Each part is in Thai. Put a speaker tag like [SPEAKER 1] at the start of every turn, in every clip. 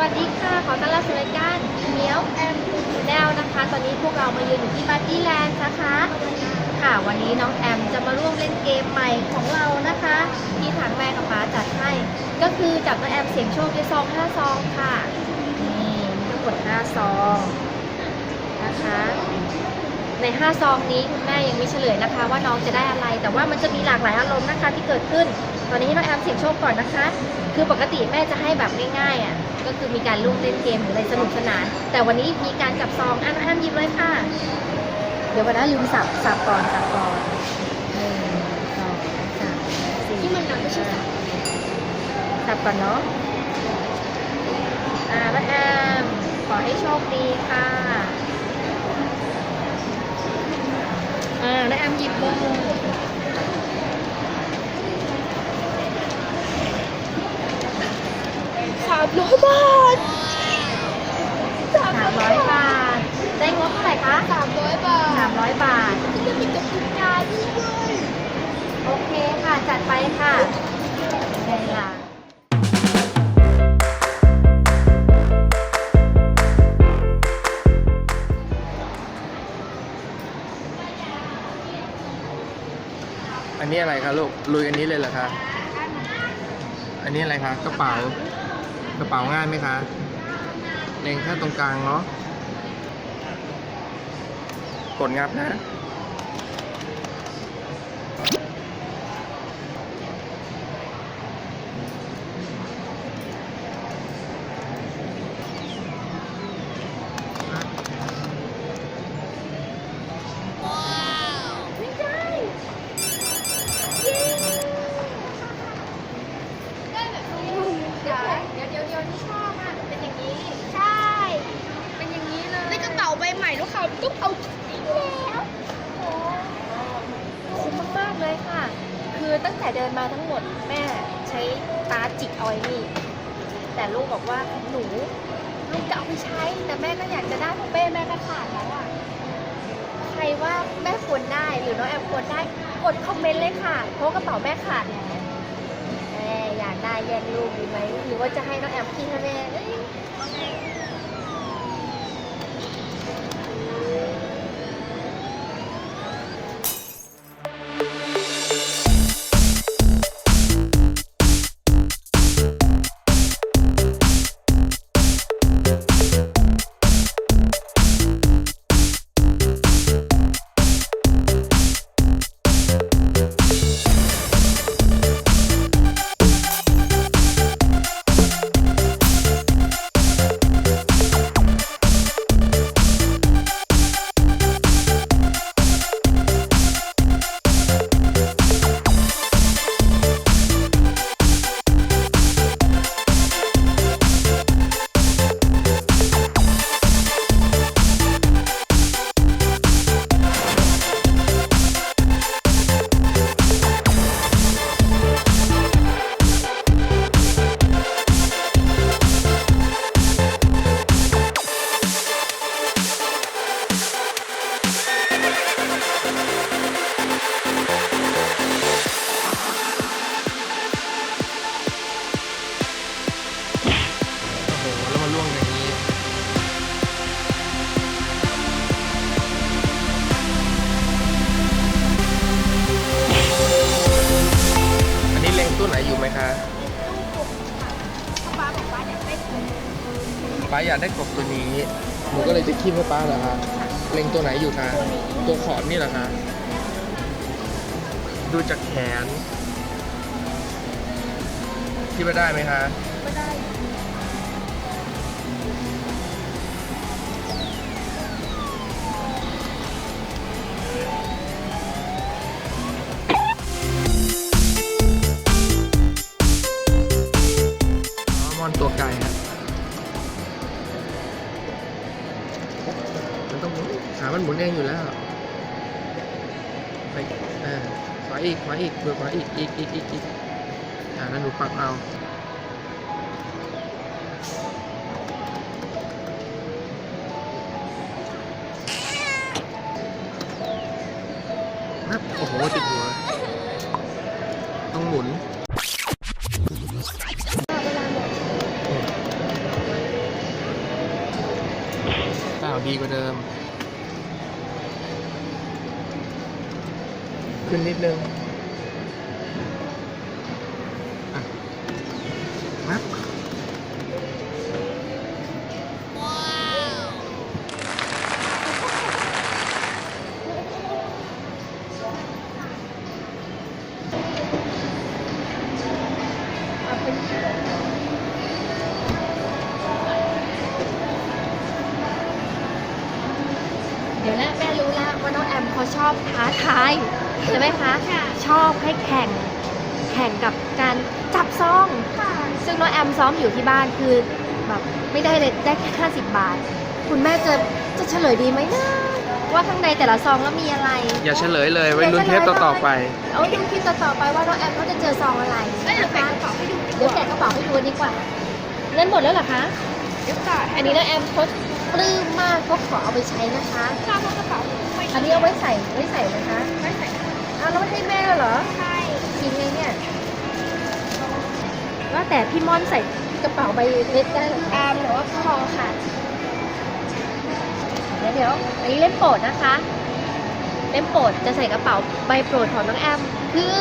[SPEAKER 1] วัสดีค่ะ ขอต้อนรับสู่รายการเมียวแอมแนวนะคะ ตอนนี้พวกเรามายืนอยู่ที่ปาร์ตี้แลนด์นะคะ ค่ะ วันนี้น้องแอมจะมาร่วมเล่นเกมใหม่ของเรานะคะ ที่ทางแม่กับป้าจัดให้ ก็คือจับน้องแอมเสียงโชคด้วยซอง5ซองค่ะ นี่ทั้งหมด5ซองนะคะ ใน5ซองนี้คุณแม่ยังไม่เฉลยนะคะ ว่าน้องจะได้อะไร แต่ว่ามันจะมีหลากหลายอารมณ์นะคะที่เกิดขึ้น ตอนนี้ให้น้องแอมเสียงโชคก่อนนะคะ คือปกติแม่จะให้แบบง่ายๆอะ ก็คือมีการร่วมเล่นเกมหรืออะไรสนุกสนาน แต่วันนี้มีการจับซองอะน้องแอมหยิบเลยค่ะ เดี๋ยววันนั้นลืมสับสับก่อนสับก่อนหนึ่งสองสามสี่
[SPEAKER 2] ที่มันนำไม่ใช่สับ
[SPEAKER 1] สับก่อนเนาะอ่าน้องแอมขอให้โชคดีค่ะอ่าน้องแอมหยิบเลย
[SPEAKER 2] อั
[SPEAKER 3] นนี้อะไรคะลูกลุยอันนี้เลยเหรอคะอันนี้อะไรคะกระเป๋ากระเป๋าง่ายไหมคะเล็งแค่ตรงกลางเนาะกดงับนะิ
[SPEAKER 2] นมาทั้ง
[SPEAKER 1] หมดแม่ใช้ตาจิกเอาไอ้นี่แต่ลูกบอกว่าหนูลูกจะเอาไปใช้ แต่แม่ก็อยากจะได้พราะเป้แม่ก็ขาดแล้วอะใครว่าแม่ควรได้หรือน้องแอมควรได้กดคอมเมนต์เลยค่ะเพราะกระเป๋าแม่ขาดแล้วแม่อยากได้แย่งลูกดีไหมหรือว่าจะให้น้องแอมกินให้แม่ อยา
[SPEAKER 2] กได้
[SPEAKER 3] กบตัวนี้ หนูก็เลยจะคีบให้ป้าเหรอคะเล็งตัวไหนอยู่คะ ตัวขอบนี่เหรอคะ ดูจากแขนคิดว่าได้ไหมคะ
[SPEAKER 2] ไม่ได้
[SPEAKER 3] อ๋อมอนตัวไก่อะมั ขามันหมุนเองอยู่แล้วไปอ่าขวาอีกขวาอีกเบือขวาอีกอีกอีกอีกอีกอ่าแล้วหนูปักเอานับโอ้โห ติดหัว ต้องหมุน
[SPEAKER 2] เวลาหมด
[SPEAKER 3] ดีกว่าเดิม ขึ้นนิดนึง
[SPEAKER 1] อบให้แข่งแข่งกับการจับซอง
[SPEAKER 2] ค่ะ
[SPEAKER 1] ซึ่งน้องแอมซ้อมอยู่ที่บ้านคือแบบไม่ได้เลยได้แค่50 บาท คุณแม่จะจะเฉลยดีไหมนะว่าข้างในแต่ละซองแล้วมีอะไร
[SPEAKER 3] อย่าเฉลยเลยไว้ลุ้นเทปต่อๆไป
[SPEAKER 1] เอาดูคลิปต่อๆไปว่าน้องแอมเขาจะเจอซองอะไร
[SPEAKER 2] ก็เดี๋ยว
[SPEAKER 1] นะ
[SPEAKER 2] แกะ
[SPEAKER 1] คะ
[SPEAKER 2] กระเป๋าให้ดูดีก
[SPEAKER 1] เดี๋ยว
[SPEAKER 2] ว่า
[SPEAKER 1] แกะกระเป๋าให้ดูดีกว่าเงินหมดแล้วเหรอคะ
[SPEAKER 2] เดี๋ยวก่อน
[SPEAKER 1] อันนี้น้องแอมเขาปลื้มมากเขาขอเอาไปใช้นะคะ
[SPEAKER 2] ข้าวกระเป๋าไม่
[SPEAKER 1] อันนี้เอาไว้ใส่ไว้ใส่นะคะ
[SPEAKER 2] ไม่ใส่
[SPEAKER 1] เอาแล้วไม่ให้แม่เหรอ
[SPEAKER 2] ใช่
[SPEAKER 1] จริงไงเนี่ยว่าแต่พี่ม่อนใส่กระเป๋าใบเล็กได้เหรอ
[SPEAKER 2] อามหรือว่าพอค่ะ
[SPEAKER 1] เดี๋ยวเดี๋ยวอันนี้เล่มโปรดนะคะ เล่มโปรดจะใส่กระเป๋าใบโปรดของน้องแอม คือ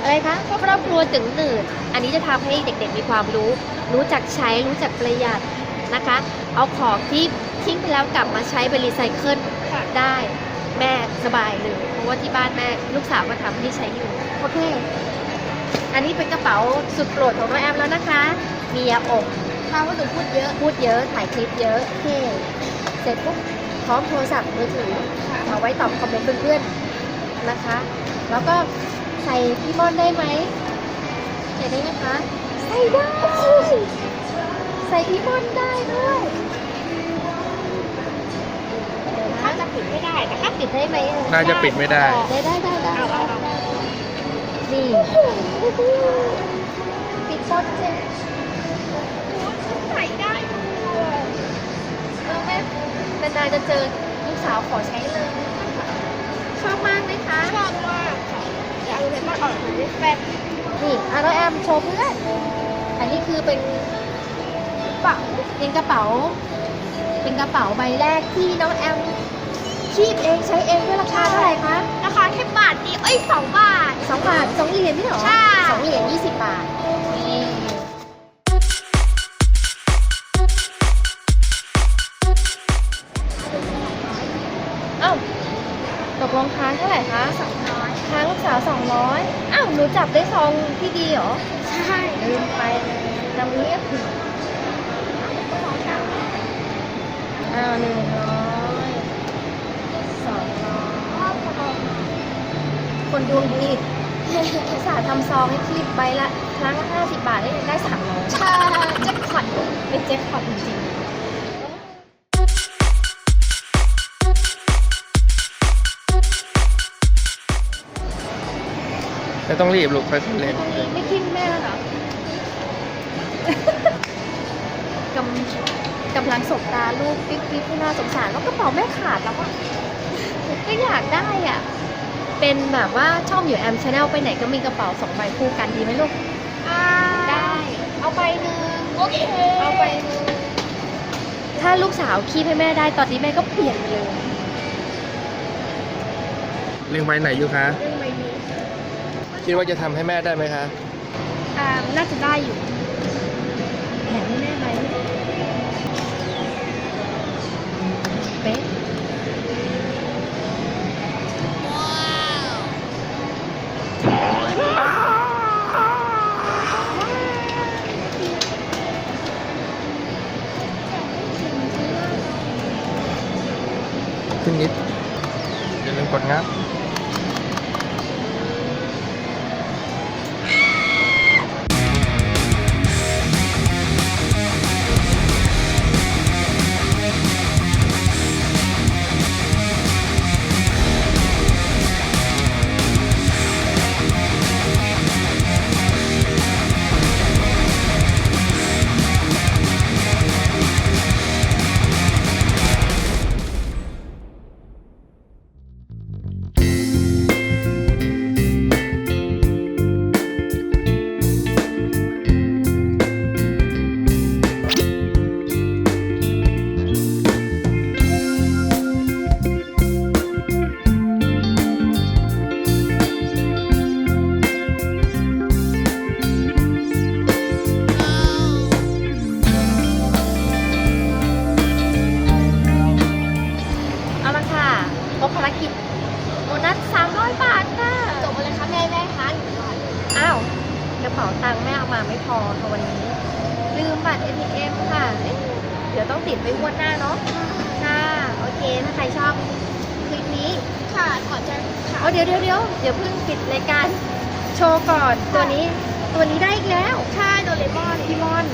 [SPEAKER 1] อะไรคะครอบครัวถึงหนืดอันนี้จะทำให้เด็กๆมีความรู้ รู้จักใช้รู้จักประหยัดนะคะ เอาของที่ทิ้งไปแล้วกลับมาใช้เป็นรีไซเคิล
[SPEAKER 2] ค่ะ
[SPEAKER 1] ได้ แม่สบายเลย เพราะว่าที่บ้านแม่ลูกสาวก็ทำที่ใช้อยู่โอเค อันนี้เป็นกระเป๋าสุดโปรดของน้องแอมแล้วนะคะ มียาอม
[SPEAKER 2] ข้าวว่าหนูพูดเยอะ
[SPEAKER 1] พูดเยอะถ่ายคลิปเยอะโอเค เสร็จปุ๊บพร้อมโทรศัพท์มือถือ
[SPEAKER 2] ค่ะ
[SPEAKER 1] เอาไว้ตอบคอมเมนต์เพื่อนๆนะคะ แล้วก็ใส่พี่ม่อนได้ไหมใส่ได้ไหมคะ ใส่ได้ ใส่พี่ม่อนได้ด้วยเดี๋ยว
[SPEAKER 2] ถ้า
[SPEAKER 1] นะ
[SPEAKER 2] จะ ปิดไม่ได้นะคะ
[SPEAKER 1] ปิดได้ไหมเอ่ย
[SPEAKER 3] น่าจะปิดไม่ได้
[SPEAKER 1] ได้ได้ได้ได้
[SPEAKER 2] เอาเอาเอา
[SPEAKER 1] นี่ปิดต้นเจ๊
[SPEAKER 2] ใส่ได้ด้วย
[SPEAKER 1] เออแม่นานๆจะเจอลูกสาวขอใช้เลย ชอบมากไหมคะ
[SPEAKER 2] ชอบมากค่ะอยากเลยมันออกมาได้แฟน
[SPEAKER 1] นี่อาร์แอมโชว์เพื่อน อันนี้คือเป็นกระเป๋าเป็นกระเป๋า เป็นกระเป๋าใบแรกที่น้องแอม คีบเองใช้เองด้วยราคาเท่าไหร่คะ
[SPEAKER 2] ราคาแค่บาทเดียวเอ้ยสองบาท
[SPEAKER 1] สองบาทสองเหรียญนี่เหรอ
[SPEAKER 2] ใช่
[SPEAKER 1] สองเหรียญยี่สิบบาทนี่เอ้าตกลงค้างเท่าไหร่คะ
[SPEAKER 2] สองร้อย
[SPEAKER 1] ค้างลูกสาวสองร้อยอ้าวหนูจับได้ซองที่ดีเหรอ
[SPEAKER 2] ใช่
[SPEAKER 1] ลืมไปจำเรียกผิดอ้าวหนึ่งร้อยสองร้อยคน ดวงดีอุตส่าห์ทำซองให้คลิปใบละครั้งละห้าสิบบาทได้ได้สามร้อย
[SPEAKER 2] ใช่แจ็คพอต
[SPEAKER 1] เป็นเจ็คพอตจริงๆ
[SPEAKER 3] ไม่ต้องรีบลูกค่อยๆเล่น
[SPEAKER 1] ไม่คิดแม่แล้วเหรอกำกำลังสบตาลูกปิ๊กปิ๊กที่น่าสงสารแล้วกระเป๋าแม่ขาดแล้วอะก็อยากได้อะ เป็นแบบว่าช่องอยู่แอมชาแนลไปไหนก็มีกระเป๋าสองใบคู่กันดีไหมลูก
[SPEAKER 2] อ่า
[SPEAKER 1] ได้ เอาไปหนึ่ง
[SPEAKER 2] โอเค
[SPEAKER 1] เอาไปหนึ่งถ้าลูกสาวคีบให้แม่ได้ตอนนี้แม่ก็เปลี่ยนเลย
[SPEAKER 3] เรื่องใบไหนอยู่คะ
[SPEAKER 2] เรื่องใบนี้
[SPEAKER 3] คิดว่าจะทำให้แม่ได้ไหมคะ
[SPEAKER 2] อ่าน่าจะได้อยู่
[SPEAKER 1] แถมให้แม่ไหม กินโบ
[SPEAKER 3] นัสสามร้อยบาทค่ะจบไปเลยค่ะแม่
[SPEAKER 2] แม่คะหนึ่งร้
[SPEAKER 1] อ้าว
[SPEAKER 3] กระเป๋าตังค์
[SPEAKER 1] แม่เอามาไม่พอค่ะวันนี้ ลืมบัตร ATM ค่ะเดี๋ยวต้องติดไว้วดหน้าเนาะค่ะโอเคถ้าใครชอบคลิปนี้
[SPEAKER 2] ค่ะขอจะ
[SPEAKER 1] ค่ะเดี๋ยวเดี๋ยวเดี๋ยวเดี๋ยวเพิ่งปิดรายการโชว์ก่อนตัวนี้ตัวนี้ได้อีกแล้ว
[SPEAKER 2] ใช่โดเรมอน
[SPEAKER 1] พี่มอน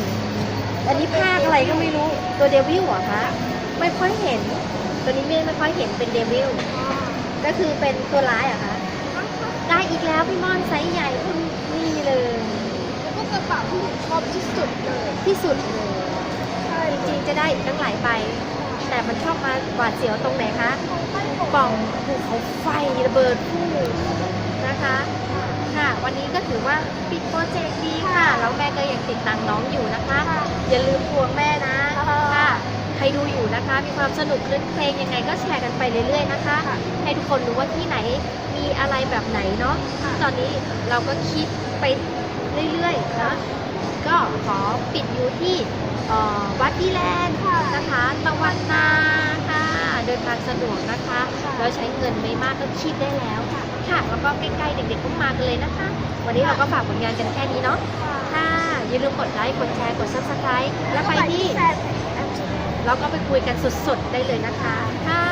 [SPEAKER 1] อันนี้ภาคอะไรก็ไม่รู้ตัวเดวิลเหรอคะไม่ค่อยเห็น ตัวนี้ไม่ไม่ค่อยเห็นเป็นเดวิล ก็คือเป็นตัวร้ายเหรอะคะได้อีกแล้วพี่มอนไซส์ใหญ่คุณนี่เลย
[SPEAKER 2] แล้วก็กระเป๋าที่หนูชอบที่สุดเลย
[SPEAKER 1] ที่สุดเลยจริงๆจะได้อีกตั้งหลายใบแต่มันชอบมาหวาดเสียวตรงไหนคะปล่องภูเขาไฟระเบิดพุ่งนะคะ ค่ะ วันนี้ก็ถือว่าปิดโปรเจกต์ดีค่ะ แล้วแม่ก็ยังติดตังน้องอยู่นะคะ อย่าลืมทวงแม่นะ ค่ะ ใครดูอยู่นะคะ มีความสนุกเรื่องเพลงยังไงก็แชร์กันไปเรื่อยๆนะคะ ให้ทุกคนรู้ว่าที่ไหนมีอะไรแบบไหนเนาะตอนนี้เราก็คิดไปเรื่อยๆนะก็ขอปิดอยู่ที่เอ่อวัดดีแลนด์นะคะตะวันนาค่ะเดินทางสะดวกนะคะแล้วใช้เงินไม่มากก็คิดได้แล้วค่ะค่ะแล้วก็ใกล้ๆเด็กๆก็มากันเลยนะคะ วันนี้เราก็ฝากผลงานกันแค่นี้เนาะค่ะอย่าลืมกดไลค์กดแชร์กด subscribe แล้วไปที่
[SPEAKER 2] แฟนเพจ แอม
[SPEAKER 1] เราก็ไปคุยกันสดๆได้เลยนะคะค่ะ